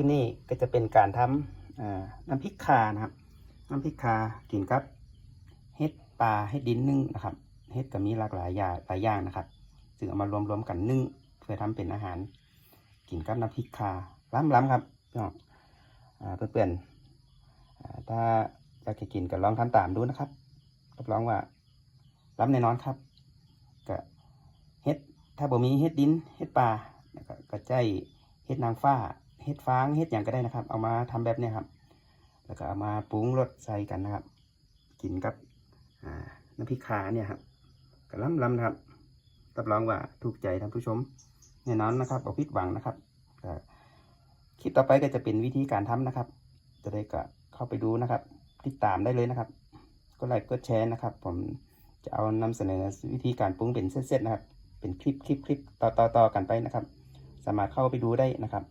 ลิปนี้ก็จะเป็นการทำน้ำพริกคานะครับ น้ำพริกคากินกับเห็ดปลาเห็ดดินนึ่งนะครับเห็ดก็มีหลากหลายอย่างหลายอย่างนะครับซึ่งเอามารวมๆกันนึ่งเพื่อทำเป็นอาหาร กินกับน้ำพริกคาล้ำๆครับพี่น้องเพื่อนๆถ้าอยากจะกินก็ลองทำตามดูนะครับรับรองว่าล้ำแน่นอนครับก็เห็ดถ้าบ่มีเห็ดดินเห็ดปลาก็ก็ใจเห็ดนางฟ้า เห็ดฟางเห็ดอย่างก็ได้นะครับ เอามาทำแบบนี้ครับ แล้วก็เอามาปรุงรสใส่กันนะครับ กินกับน้ำพริกขาเนี่ยครับก็ล้ำๆนะครับรับรองว่าถูกใจท่านผู้ชมแน่นอนนะครับเอาพิดหวังนะครับคลิปต่อไปก็จะเป็นวิธีการทำนะครับ จะได้ก็เข้าไปดูนะครับ ติดตามได้เลยนะครับ ก็ไลค์กดแชร์นะครับ ผมจะเอานำเสนอวิธีการปรุงเป็นเซตๆนะครับ เป็นคลิปคลิปคลิปต่อต่อต่อกันไปนะครับ สามารถเข้าไปดูได้นะครับ